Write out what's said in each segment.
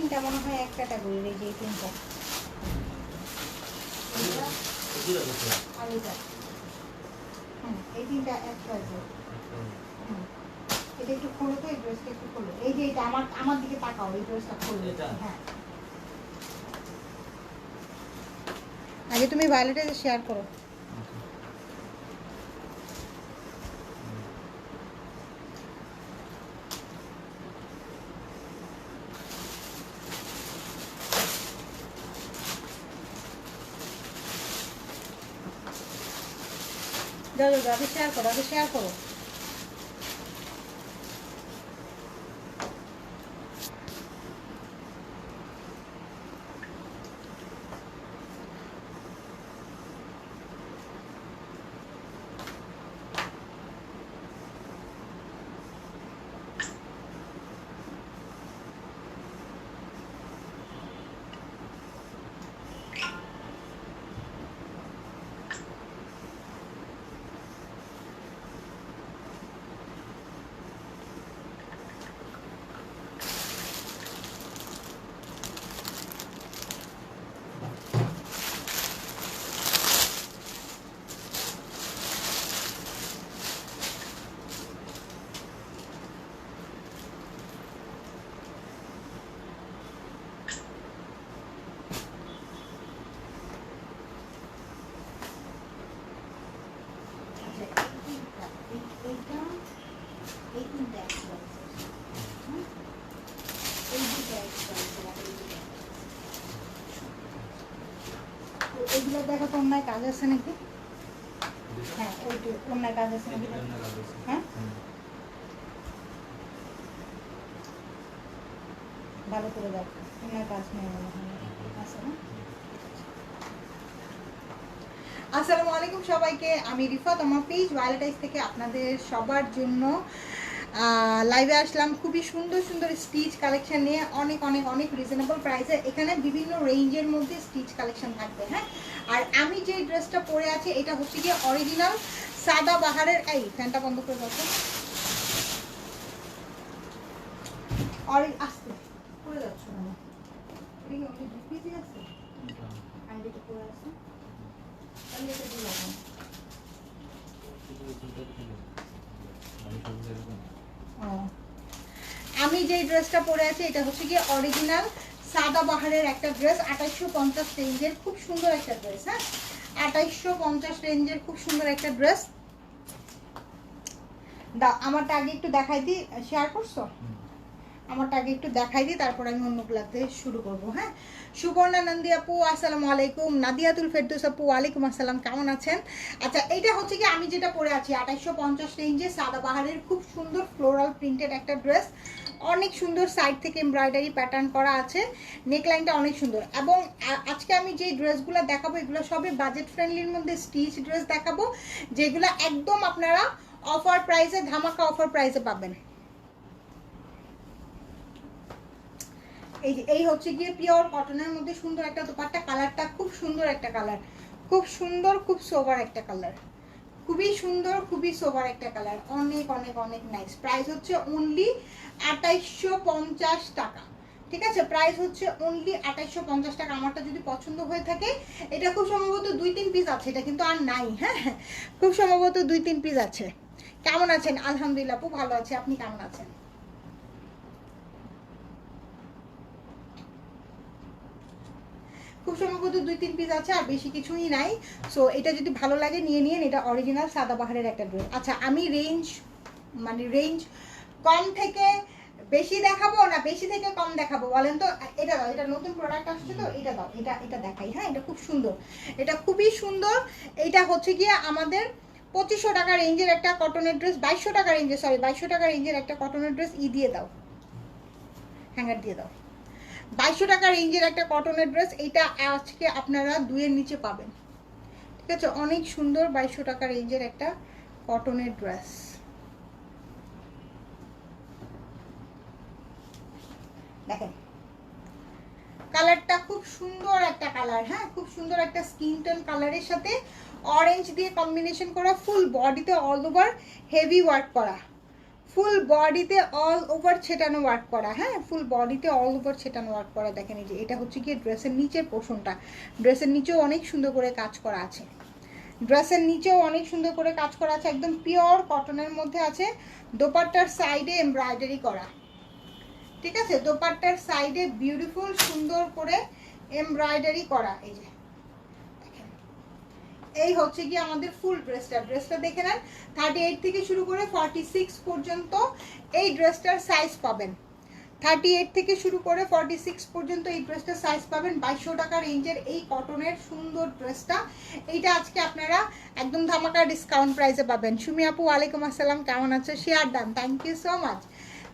তিনটা মনে হয় এক ক্যাটাগরির এই যে এই তিনটা এই তিনটা এটা একটু খোলো তো এই ড্রেসটা একটু খোলো। এই যে এটা আমার আমার দিকে তাকাও এই ড্রেসটা খোলো। হ্যাঁ। আগে তুমি ভায়োলেটে শেয়ার করো। যাও যাও, আগে শেয়ার করো আগে শেয়ার করো আচ্ছা, এই তিনটা, এই- এইটা, এই তিনটা এক price এর। হুম? এই দুটো এক price এর, আর এই দুটো এক price এর। তো এগুলো দেখো তো, অন্যায় কাজ আছে নাকি? হ্যাঁ ওইটু, অন্যায় কাজ আছে নাকি? হ্যাঁ? ভালো করে দেখো, অন্যায় কাজ নেই আছে না? আসসালামু আলাইকুম সবাইকে। আমি রিফাত, আমার পেজ ভায়োলেটাইজ থেকে আপনাদের সবার জন্য লাইভে আসলাম। খুবই সুন্দর সুন্দর স্টিচ কালেকশন নিয়ে অনেক অনেক অনেক রিজনেবল প্রাইসে এখানে বিভিন্ন রেঞ্জের মধ্যে স্টিচ কালেকশন থাকবে হ্যাঁ? আর আমি যে ড্রেসটা পরে আছি এটা হচ্ছে গিয়ে অরিজিনাল সাদা বাহারের এই ফ্যানটা বন্ধ করে অরি আসতে। করে যাচ্ছ বিজি আছে। আমি যেটা পরে আছে তাহলে এটা দিয়ে। আমি যে ড্রেসটা পরে আছি, এটা হচ্ছে কি অরিজিনাল সাদা বাহারের একটা ড্রেস আঠাইশশো পঞ্চাশ রেঞ্জের খুব সুন্দর একটা ড্রেস হ্যাঁ? আঠাইশশো পঞ্চাশ রেঞ্জের খুব সুন্দর একটা ড্রেস দা, আমারটা আগে একটু দেখাই দিই শেয়ার করছ? আমারটা আগে একটু দেখাই দিই, তারপর আমি অন্য অন্যগুলাতে শুরু করব হ্যাঁ? সুবর্ণা নন্দী আপু, আসসালামু আলাইকুম। নাদিয়াতুল ফেরদৌস আপু, ওয়ালাইকুম আসসালাম, কেমন আছেন? আচ্ছা এইটা হচ্ছে কি, আমি যেটা পরে আছি আঠাইশশো পঞ্চাশ রেঞ্জে সাদা বাহারের খুব সুন্দর ফ্লোরাল প্রিন্টেড একটা ড্রেস অনেক সুন্দর সাইড থেকে এমব্রয়ডারি প্যাটার্ন করা আছে নেকলাইনটা অনেক সুন্দর। এবং আজকে আমি যে ড্রেসগুলো দেখাবো, এগুলো সবই বাজেট ফ্রেন্ডলির মধ্যে স্টিচ ড্রেস দেখাবো, যেগুলো একদম আপনারা অফার প্রাইসে ধামাকা অফার প্রাইসে পাবেন। এই এই হচ্ছে গিয়ে পিওর কটনের মধ্যে সুন্দর একটা দোপাট্টা কালারটা খুব সুন্দর একটা কালার খুব সুন্দর, খুব সোবার একটা কালার খুবই সুন্দর, খুবই সোবার একটা কালার অনেক অনেক অনেক নাইস প্রাইস হচ্ছে অনলি আঠাইশশো পঞ্চাশ টাকা। ঠিক আছে? প্রাইস হচ্ছে অনলি আঠাইশশো পঞ্চাশ টাকা। আমারটা যদি পছন্দ হয়ে থাকে, এটা খুব সম্ভবত দুই তিন পিস আছে, এটা কিন্তু আর নাই হ্যাঁ? খুব সম্ভবত দুই তিন পিস আছে। কেমন আছেন? আলহামদুলিল্লাহ, আপু ভালো আছে। আপনি কেমন আছেন? খুব সম্ভবত দুই, তিন পিস আছে আর বেশি কিছুই নাই। সো এটা যদি ভালো লাগে, নিয়ে নিন এটা অরিজিনাল সাদা সাদাবাহারের একটা ড্রেস আচ্ছা আমি রেঞ্জ মানে রেঞ্জ কম থেকে বেশি দেখাবো না বেশি থেকে কম দেখাবো? বলেন তো, এটা দাও, এটা নতুন প্রোডাক্ট আসছে তো, এটা দাও, এটা এটা দেখাই হ্যাঁ? এটা খুব সুন্দর। এটা খুবই সুন্দর। এটা হচ্ছে গিয়ে আমাদের পঁচিশশো টাকা রেঞ্জের একটা কটনের ড্রেস বাইশশো টাকা রেঞ্জের সরি বাইশশো টাকা রেঞ্জের একটা কটনের ড্রেস ই দিয়ে দাও। হ্যাঙ্গার দিয়ে দাও। বাইশশো টাকা রেঞ্জের একটা কটনের ড্রেস, এটা আজকে আপনারা দুইয়ের নিচে পাবেন। ঠিক আছে? অনেক সুন্দর বাইশশো টাকা রেঞ্জের একটা কটনের ড্রেস। দেখেন, কালারটা খুব সুন্দর একটা কালার হ্যাঁ? খুব সুন্দর একটা স্কিন টোন কালারের সাথে অরেঞ্জ দিয়ে কম্বিনেশন করা ফুল বডিতে অল ওভার হেভি ওয়ার্ক করা। ফুল বডিতে অল ওভার ছেটানো ওয়ার্ক করা হ্যাঁ? ফুল বডিতে অল ওভার ছেটানো ওয়ার্ক করা, দেখেন এই যে, এটা হচ্ছে গিয়ে ড্রেসের নিচের পোষণটা ড্রেসের নিচেও অনেক সুন্দর করে কাজ করা আছে। ড্রেসের নিচেও অনেক সুন্দর করে কাজ করা আছে, একদম পিওর কটনের মধ্যে আছে। দোপাট্টার সাইডে এমব্রয়ডারি করা। ঠিক আছে? দোপাট্টার সাইডে বিউটিফুল সুন্দর করে এমব্রয়ডারি করা, এই যে। এই হচ্ছে কি আমাদের ফুল ড্রেসটা ড্রেসটা দেখে নেন থার্টি এইট থেকে শুরু করে ফর্টি সিক্স পর্যন্ত এই ড্রেসটার সাইজ পাবেন। থার্টি এইট থেকে শুরু করে ফর্টি সিক্স পর্যন্ত এই ড্রেসটার সাইজ পাবেন। বাইশশো টাকা রেঞ্জের এই কটনের সুন্দর ড্রেসটা এইটা আজকে আপনারা একদম ধামাকা ডিসকাউন্ট প্রাইসে পাবেন। সুমি আপু, ওয়ালাইকুম আসসালাম। কেমন আছে? Share done thank you so much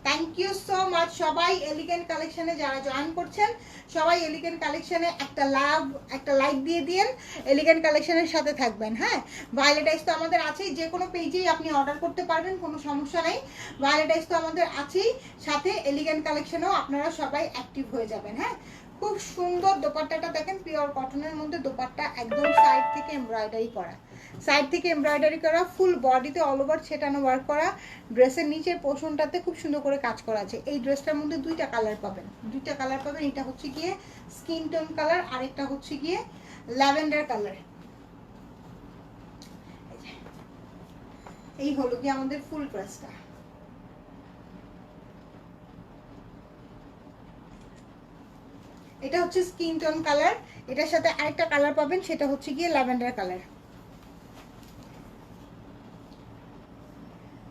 thank you so much সবাই এলিগেন্ট কালেকশনে যারা জয়েন করছেন, সবাই এলিগেন্ট কালেকশনে একটা লাভ একটা লাইক দিয়ে দিন। এলিগেন্ট কালেকশনের সাথে থাকবেন হ্যাঁ? ভায়োলেটাইজ তো আমাদের আছেই, যে কোনো পেজেই আপনি অর্ডার করতে পারবেন, কোনো সমস্যা নেই। ভায়োলেটাইজ তো আমাদের আছেই, সাথে এলিগেন্ট কালেকশনেও আপনারা সবাই অ্যাক্টিভ হয়ে যাবেন হ্যাঁ? খুব সুন্দর দোপাট্টাটা দেখেন পিওর কটনের মধ্যে দোপাট্টা একদম সাইড থেকে এমব্রয়ডারি করা। সাইড থেকে এমব্রয়ডারি করা ফুল বডিতে অল ওভার ছেটানো ওয়ার্ক করা ড্রেসের নিচের পোর্শনটাতে খুব সুন্দর করে কাজ করা আছে। এই ড্রেসটার মধ্যে দুইটা কালার পাবেন। দুইটা কালার পাবেন, এটা হচ্ছে গিয়ে স্কিন টোন কালার আরেকটা হচ্ছে গিয়ে ল্যাভেন্ডার কালার এই হলো কি আমাদের ফুল ড্রেসটা এটা হচ্ছে স্কিন টোন কালার এটার সাথে আরেকটা কালার পাবেন, সেটা হচ্ছে গিয়ে ল্যাভেন্ডার কালার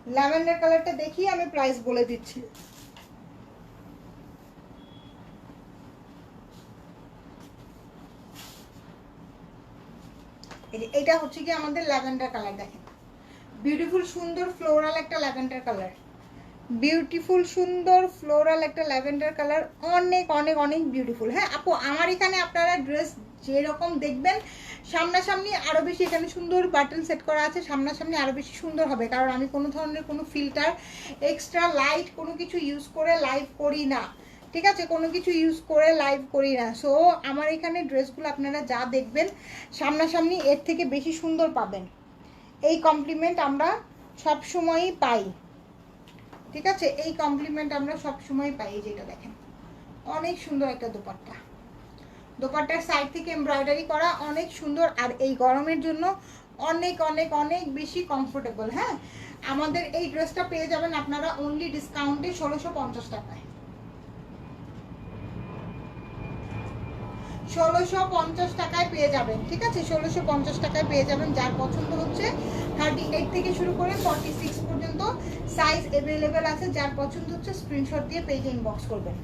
ল্যাভেন্ডার কালারটা দেখি আমি প্রাইস বলে দিচ্ছি। এটা হচ্ছে কি আমাদের ল্যাভেন্ডার কালার দেখেন। বিউটিফুল সুন্দর ফ্লোরাল একটা ল্যাভেন্ডার কালার বিউটিফুল সুন্দর ফ্লোরাল একটা ল্যাভেন্ডার কালার অনেক অনেক অনেক বিউটিফুল হ্যাঁ আপু, আমার এখানে আপনারা ড্রেস যেরকম দেখবেন সামনাসামনি আরও বেশি এখানে সুন্দর বাটন সেট করা আছে, সামনাসামনি আরও বেশি সুন্দর হবে। কারণ আমি কোনো ধরনের কোনো ফিল্টার এক্সট্রা লাইট কোনো কিছু ইউজ করে লাইভ করি না। ঠিক আছে? কোনো কিছু ইউজ করে লাইভ করি না। সো আমার এখানে ড্রেসগুলো আপনারা যা দেখবেন, সামনাসামনি এর থেকে বেশি সুন্দর পাবেন। এই কমপ্লিমেন্ট আমরা সব সময়ই পাই। ঠিক আছে? এই কমপ্লিমেন্ট আমরা সব সময় পাই যেটা দেখেন। অনেক সুন্দর একটা দোপাট্টা। দোপাট্টার সাইড থেকে এমব্রয়ডারি করা অনেক সুন্দর আর এই গরমের জন্য অনেক অনেক অনেক বেশি কমফোর্টেবল হ্যাঁ? আমাদের এই ড্রেসটা পেয়ে যাবেন আপনারা অনলি ডিসকাউন্টে ষোলোশো পঞ্চাশ টাকায়। ষোলোশো পঞ্চাশ টাকায় পেয়ে যাবেন, ঠিক আছে? ষোলোশো পঞ্চাশ টাকায় পেয়ে যাবেন, যার পছন্দ হচ্ছে থার্টি এইট থেকে শুরু করে ফর্টি সিক্স পর্যন্ত সাইজ অ্যাভেলেবেল আছে, যার পছন্দ হচ্ছে স্ক্রিনশট দিয়ে পেজে ইনবক্স করবেন।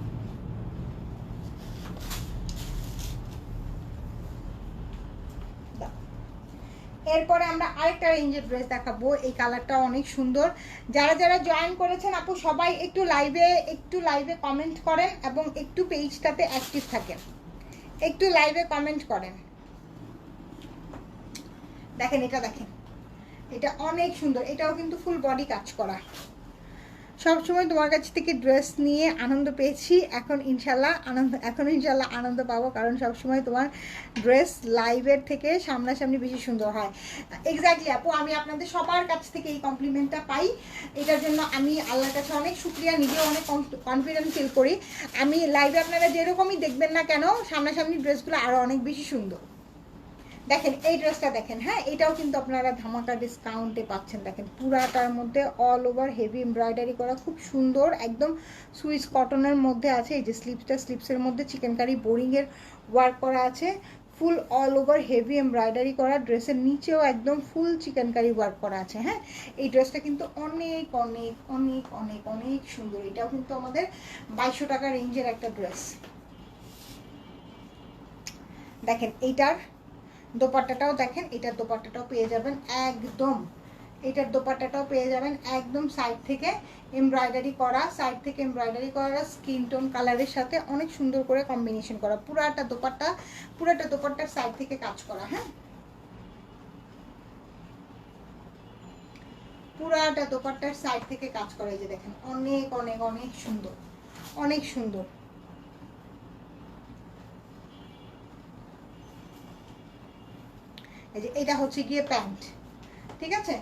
এরপরে আমরা আরেকটা রেঞ্জের ড্রেস দেখাবো। এই কালারটা অনেক সুন্দর। যারা যারা জয়েন করেছেন, আপু, সবাই একটু লাইভে একটু লাইভে কমেন্ট করেন এবং একটু পেজটাতে অ্যাক্টিভ থাকেন। একটু লাইভে কমেন্ট করেন। দেখেন, এটা দেখেন। এটা অনেক সুন্দর। এটাও কিন্তু ফুল বডি কাজ করা। সবসময় তোমার কাছ থেকে ড্রেস নিয়ে আনন্দ পেয়েছি। এখন ইনশাল্লাহ আনন্দ, এখন ইনশাল্লাহ আনন্দ পাবো, কারণ সবসময় তোমার ড্রেস লাইভের থেকে সামনাসামনি বেশি সুন্দর হয়। এক্স্যাক্টলি আপু, আমি আপনাদের সবার কাছ থেকে এই কমপ্লিমেন্টটা পাই। এটার জন্য আমি আল্লাহর কাছে অনেক শুক্রিয়া, নিজেও অনেক কনফিডেন্ট ফিল করি। আমি লাইভে আপনারা যেরকমই দেখবেন না কেন, সামনাসামনি ড্রেসগুলো আরও অনেক বেশি সুন্দর। দেখেন, এই ড্রেসটা দেখেন হ্যাঁ? এটাও কিন্তু আপনারা ধামাকা ডিসকাউন্টে পাচ্ছেন। দেখেন, পুরাটার মধ্যে অল ওভার হেভি এমব্রয়ডারি করা, খুব সুন্দর, একদম সুইস কটনের মধ্যে আছে। এই যে স্লিপসটা স্লিপসের মধ্যে চিকেন কারি বোরিংয়ের ওয়ার্ক করা আছে। Full all over heavy embroidery করা ড্রেসের নিচেও একদম ফুল চিকেন কারি ওয়ার্ক করা আছে হ্যাঁ? এই ড্রেসটা কিন্তু অনেক অনেক অনেক অনেক অনেক সুন্দর। এটাও কিন্তু আমাদের বাইশশো টাকা রেঞ্জের একটা ড্রেস দেখেন, এইটার দোপাট্টাটাও দেখেন, এটার দোপাট্টাটাও পেয়ে যাবেন একদম। এটার দোপাট্টাটাও পেয়ে যাবেন একদম সাইড থেকে এমব্রয়ডারি করা সাইড থেকে এমব্রয়ডারি করা স্কিন টোন কালারের সাথে অনেক সুন্দর করে কম্বিনেশন করা। পুরাটা দোপাট্টা, পুরাটা দোপাট্টার সাইড থেকে কাজ করা হ্যাঁ? পুরাটা দোপাট্টার সাইড থেকে কাজ করা, এই যে দেখেন, অনেক অনেক অনেক সুন্দর অনেক সুন্দর। এই যে এটা হচ্ছে গিয়ে প্যান্ট, ঠিক আছে?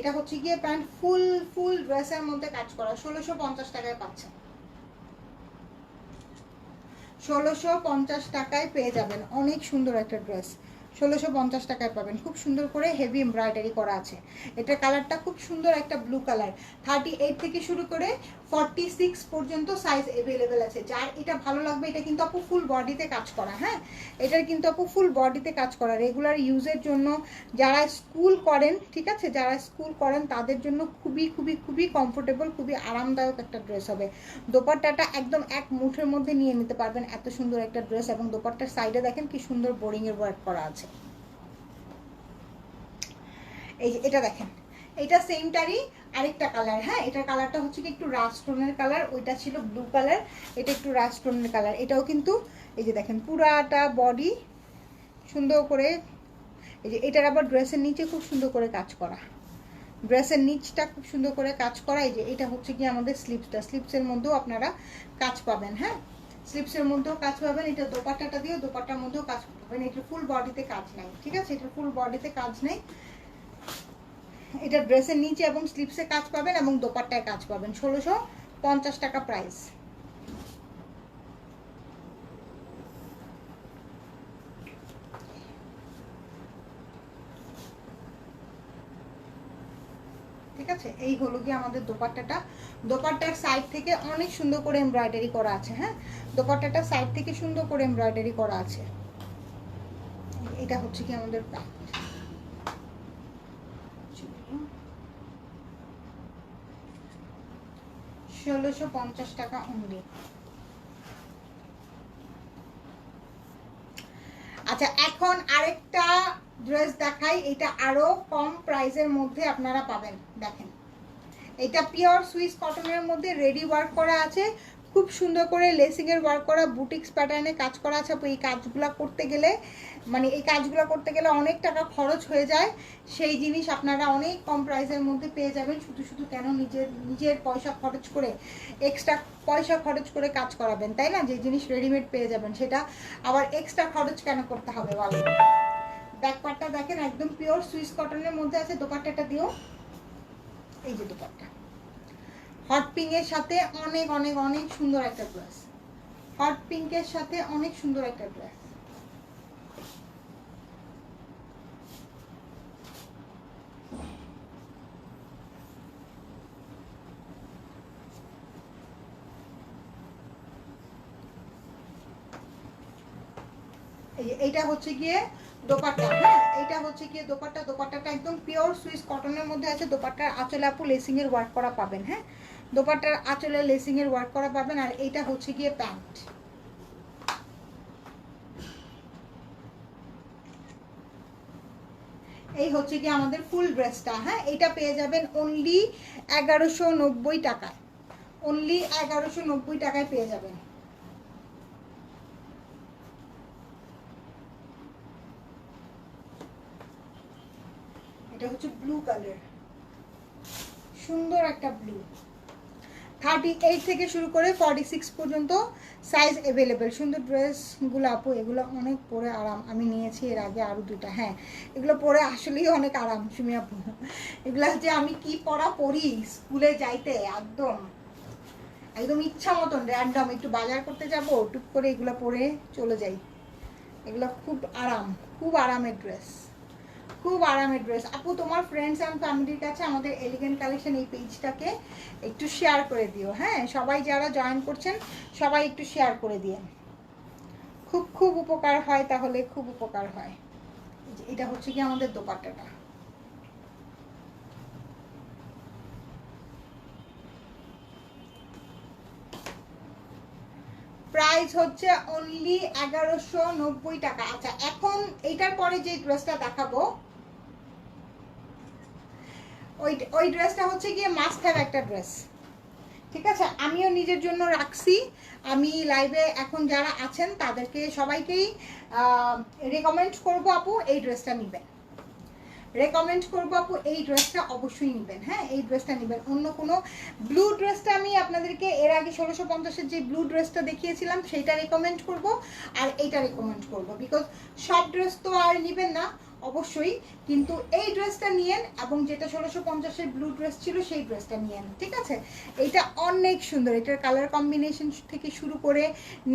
এটা হচ্ছে গিয়ে প্যান্ট ফুল ফুল ড্রেসের মধ্যে কাজ করা। ষোলোশো পঞ্চাশ টাকায় পাচ্ছেন। ষোলোশো পঞ্চাশ টাকায় পেয়ে যাবেন। অনেক সুন্দর একটা ড্রেস। ষোলোশো পঞ্চাশ টাকায় পাবেন। খুব সুন্দর করে হেভি এমব্রয়ডারি করা আছে। এটার কালারটা খুব সুন্দর একটা ব্লু কালার থার্টি এইট থেকে শুরু করে ফর্টি সিক্স পর্যন্ত সাইজ অ্যাভেলেবেল আছে। যার এটা ভালো লাগবে, এটা কিন্তু আপু ফুল বডিতে কাজ করা হ্যাঁ? এটার কিন্তু আপু ফুল বডিতে কাজ করা। রেগুলার ইউজের জন্য যারা স্কুল করেন, ঠিক আছে? যারা স্কুল করেন, তাদের জন্য খুবই খুবই খুবই কমফোর্টেবল খুবই আরামদায়ক একটা ড্রেস হবে। দোপাট্টাটা একদম এক মুঠের মধ্যে নিয়ে নিতে পারবেন। এত সুন্দর একটা ড্রেস এবং দোপাট্টার সাইডে দেখেন কি সুন্দর বোরিংয়ের ওয়ার্ক করা আছে। এই এটা দেখেন। এটা সেমটারই আরেকটা কালার হ্যাঁ? এটার কালারটা হচ্ছে কি একটু রাস্টোনের কালার ওইটা ছিল ব্লু কালার এটা একটু রাস্টোনের কালার এটাও কিন্তু, এই যে দেখেন, পুরাটা বডি সুন্দর করে, এই যে এটার আবার ড্রেসের নিচে খুব সুন্দর করে কাজ করা। ড্রেসের নিচটা খুব সুন্দর করে কাজ করা, এই যে এটা হচ্ছে কি আমাদের স্লিপসটা স্লিপসের মধ্যেও আপনারা কাজ পাবেন হ্যাঁ? স্লিপসের মধ্যেও কাজ পাবেন, এটা দোপাট্টাটা দিয়েও দোপাট্টার মধ্যেও কাজ পাবেন। এটা ফুল বডিতে কাজ নাই, ঠিক আছে? এটা ফুল বডিতে কাজ নেই। এটা ড্রেসের নিচে এবং স্লিপসে কাজ পাবেন এবং দোপাট্টায় কাজ পাবেন। ষোলোশো পঞ্চাশ টাকা প্রাইস ঠিক আছে? এই হলো গিয়ে আমাদের দোপাট্টাটা। দোপাট্টার সাইড থেকে অনেক সুন্দর করে এমব্রয়ডারি করা আছে হ্যাঁ? দোপাট্টাটা সাইড থেকে সুন্দর করে এমব্রয়ডারি করা আছে। এটা হচ্ছে কি আমাদের প্যান্ট ষোলোশো টাকা অনলি আচ্ছা এখন আরেকটা ড্রেস দেখাই, এটা আরও কম প্রাইসের মধ্যে আপনারা পাবেন, দেখেন। এটা পিওর সুইস কটনের মধ্যে রেডি ওয়ার্ক করা আছে। খুব সুন্দর করে লেসিংয়ের ওয়ার্ক করা বুটিক্স প্যাটার্নে কাজ করা আছে। এই কাজগুলো করতে গেলে মানে এই কাজগুলো করতে গেলে অনেক টাকা খরচ হয়ে যায়। সেই জিনিস আপনারা অনেক কম প্রাইসের মধ্যে পেয়ে যাবেন। শুধু শুধু কেন নিজের নিজের পয়সা খরচ করে এক্সট্রা পয়সা খরচ করে কাজ করাবেন, তাই না? যে জিনিস রেডিমেড পেয়ে যাবেন, সেটা আবার এক্সট্রা খরচ কেন করতে হবে বলেন? ব্যাকপারটা দেখেন, একদম পিওর সুইস কটনের মধ্যে আছে। দোপাট্টাটা দিও। এই যে দোপাট্টা। হট পিঙ্কের সাথে অনেক অনেক অনেক সুন্দর একটা ড্রেস হট পিঙ্কের সাথে অনেক সুন্দর একটা ড্রেস এই, এইটা হচ্ছে গিয়ে দোপাট্টা হ্যাঁ? এইটা হচ্ছে গিয়ে দোপাট্টা। দোপাট্টাটা একদম পিওর সুইস কটনের মধ্যে আছে। দোপাট্টার আঁচলে আপু লেসিং এর ওয়ার্ক করা পাবেন হ্যাঁ? দোপাট্টার আঁচলে লেসিং এর ওয়ার্ক করা পাবেন আর এইটা হচ্ছে গিয়ে প্যান্ট। এই হচ্ছে কি আমাদের ফুল ড্রেসটা হ্যাঁ? এটা পেয়ে যাবেন অনলি এগারোশো নব্বই টাকায়। অনলি এগারোশো নব্বই টাকায় পেয়ে যাবেন। এটা হচ্ছে ব্লু কালার সুন্দর একটা ব্লু থার্টি এইট থেকে শুরু করে ফর্টি সিক্স পর্যন্ত সাইজ অ্যাভেলেবেল সুন্দর ড্রেসগুলো আপু, এগুলো অনেক পরে আরাম। আমি নিয়েছি এর আগে আরও দুটা হ্যাঁ। এগুলো পরে আসলেই অনেক আরাম, সুমি আপু। এগুলো যে আমি কি পরা পরি স্কুলে যাইতে, একদম। একদম ইচ্ছা মতন র্যান্ডম একটু বাজার করতে যাব, টুক করে এগুলো পরে চলে যাই। এগুলো খুব আরাম, খুব আরামের ড্রেস খুব আরামের ড্রেস আপু, তোমার ফ্রেন্ডস অ্যান্ড ফ্যামিলির কাছে আমাদের এলিগেন্ট কালেকশন এই পেজটাকে একটু শেয়ার করে দিও হ্যাঁ? সবাই যারা জয়েন করছেন, সবাই একটু শেয়ার করে দিয়ে খুব খুব উপকার হয় তাহলে, খুব উপকার হয়। এটা হচ্ছে কি আমাদের দোপাট্টাটা। প্রাইস হচ্ছে অনলি এগারোশো টাকা। আচ্ছা এখন এইটার পরে যে ড্রেসটা দেখাবো ওই ওই ড্রেসটা হচ্ছে গিয়ে মাস্ট হ্যাভ একটা ড্রেস। ঠিক আছে? আমিও নিজের জন্য রাখছি। আমি লাইভে এখন যারা আছেন, তাদেরকে সবাইকেই রেকমেন্ড করব আপু, এই ড্রেসটা নেবেন। রেকমেন্ড করব আপু, এই ড্রেসটা অবশ্যই নেবেন হ্যাঁ? এই ড্রেসটা নেবেন। অন্য কোনো ব্লু ড্রেসটা আমি আপনাদেরকে এর আগে ষোলোশো পঞ্চাশের যে ব্লু ড্রেসটা দেখিয়েছিলাম, সেইটা রেকমেন্ড করব। আর এইটা রেকমেন্ড করব। বিকজ সব ড্রেস তো আর নেবেন না। অবশ্যই, কিন্তু এই ড্রেসটা নিয়েন এবং যেটা ষোলোশো পঞ্চাশের ব্লু ড্রেস ছিল সেই ড্রেসটা নিয়েন ঠিক আছে? এটা অনেক সুন্দর, এটার কালার কম্বিনেশন থেকে শুরু করে,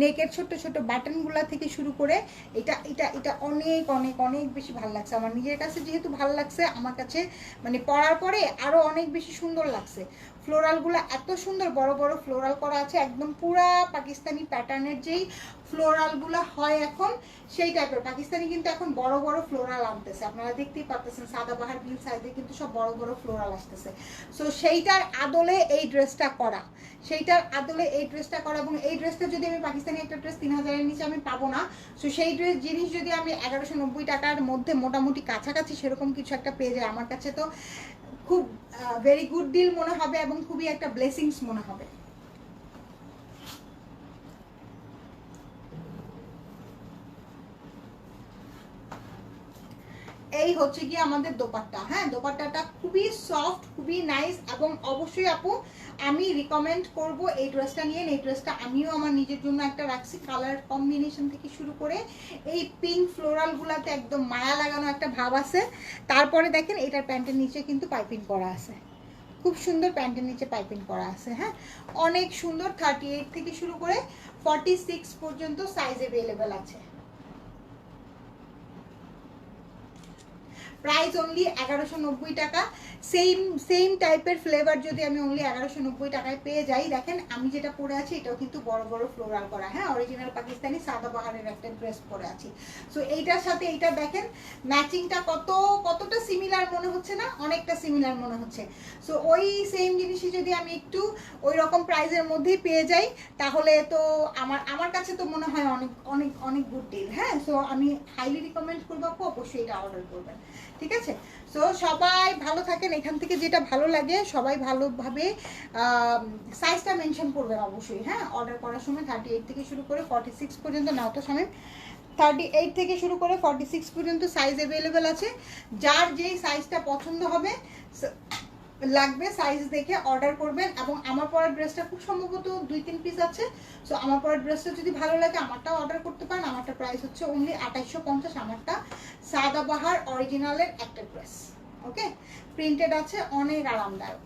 নেকের ছোট ছোট বাটনগুলা থেকে শুরু করে, এটা এটা এটা অনেক অনেক অনেক বেশি ভালো লাগছে। আমার নিজের কাছে যেহেতু ভালো লাগছে, আমার কাছে মানে পরার পরে আরও অনেক বেশি সুন্দর লাগছে। ফ্লোরালগুলো এত সুন্দর, বড় বড় ফ্লোরাল করা আছে, একদম পুরা পাকিস্তানি প্যাটার্নের যেই ফ্লোরালগুলো হয় এখন, সেই টাইপের পাকিস্তানি কিন্তু এখন বড় বড় ফ্লোরাল আনতেছে। আপনারা দেখতেই পাচ্ছেন সাদাবাহার বিল সাইডে কিন্তু সব বড় বড় ফ্লোরাল আসতেছে। সো সেইটার আদলে এই ড্রেসটা করা। সেইটার আদলে এই ড্রেসটা করা এবং এই ড্রেসটা যদি আমি পাকিস্তানি একটা ড্রেস তিন হাজারের নিচে আমি পাবো না সো সেই ড্রেস জিনিস যদি আমি এগারোশো নব্বই টাকার মধ্যে মোটামুটি কাছাকাছি সেরকম কিছু একটা পেয়ে যাই, আমার কাছে তো খুব ভেরি গুড ডিল মনে হবে এবং খুবই একটা ব্লেসিংস মনে হবে। এই হচ্ছে কি আমাদের দোপাট্টা। হ্যাঁ দোপাট্টাটা খুবই সফট খুবই নাইস এবং অবশ্যই আপু, আমি রিকমেন্ড করব এই ড্রেসটা নিয়ে। এই ড্রেসটা আমিও আমার নিজের জন্য একটা রাখছি কালার কম্বিনেশন থেকে শুরু করে। এই পিঙ্ক ফ্লোরালগুলাতে একদম মায়া লাগানো একটা ভাব আছে। তারপরে দেখেন এটার প্যান্টের নিচে কিন্তু পাইপিং করা আছে। খুব সুন্দর প্যান্টের নিচে পাইপিং করা আছে হ্যাঁ। অনেক সুন্দর থার্টি এইট থেকে শুরু করে ফর্টি সিক্স পর্যন্ত সাইজ অ্যাভেলেবেল আছে। প্রাইস অনলি এগারোশো নব্বই টাকা। সেম সেম টাইপের ফ্লেভার যদি আমি অনলি এগারোশো নব্বই টাকায় পেয়ে যাই, দেখেন আমি যেটা পরে আছি, এটাও কিন্তু বড় বড় ফ্লোরাল করা। হ্যাঁ অরিজিনাল পাকিস্তানি সাদা বাহারের একটা ড্রেস পরে আছি। সো এইটার সাথে এইটা দেখেন ম্যাচিংটা কত, কতটা সিমিলার মনে হচ্ছে না? অনেকটা সিমিলার মনে হচ্ছে। সো ওই সেম জিনিসই যদি আমি একটু ওই রকম প্রাইজের মধ্যেই পেয়ে যাই, তাহলে তো আমার আমার কাছে তো মনে হয় অনেক অনেক অনেক গুড ডিল হ্যাঁ সো আমি হাইলি রিকমেন্ড করব অবশ্যই এটা অর্ডার করবেন। ঠিক আছে? সো সবাই ভালো থাকেন, এখান থেকে যেটা ভালো লাগে, সবাই ভালোভাবে সাইজটা মেনশন করবেন অবশ্যই হ্যাঁ? অর্ডার করার সময় থার্টি এইট থেকে শুরু করে ফর্টি সিক্স পর্যন্ত, নাও তো স্বামী থার্টি এইট থেকে শুরু করে ফর্টি সিক্স পর্যন্ত সাইজ অ্যাভেলেবেল আছে। যার যেই সাইজটা পছন্দ হবে লাগবে সাইজ দেখে অর্ডার করবেন এবং আমার পরার ড্রেসটা খুব সম্ভবত দুই, তিন পিস আছে। সো আমার পরার ড্রেসটা যদি ভালো লাগে, আমারটাও অর্ডার করতে পারেন। আমারটা প্রাইস হচ্ছে অনলি আঠাইশশো পঞ্চাশ, আমারটা সাদাবাহার অরিজিনালের একটা ড্রেস ওকে প্রিন্টেড আছে, অনেক আরামদায়ক।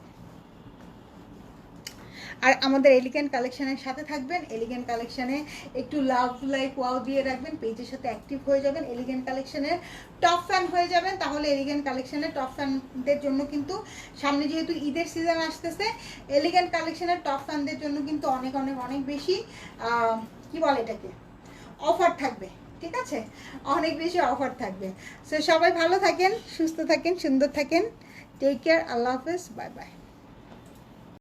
আর আমাদের এলিগেন্ট কালেকশনের সাথে থাকবেন। এলিগেন্ট কালেকশনে একটু লাভ লাইক ওয়াও দিয়ে রাখবেন, পেজের সাথে অ্যাক্টিভ হয়ে যাবেন। এলিগেন্ট কালেকশনের টপ ফ্যান হয়ে যাবেন। তাহলে এলিগেন্ট কালেকশনের টপ ফ্যানদের জন্য কিন্তু সামনে যেহেতু ঈদের সিজন আসতেছে এলিগেন্ট কালেকশনের টপ ফ্যানদের জন্য কিন্তু অনেক অনেক অনেক বেশি কি বলে এটাকে? অফার থাকবে, ঠিক আছে? অনেক বেশি অফার থাকবে। সো সবাই ভালো থাকেন, সুস্থ থাকেন, সুন্দর থাকেন। টেক কেয়ার আল্লাহ হাফেজ বাই বাই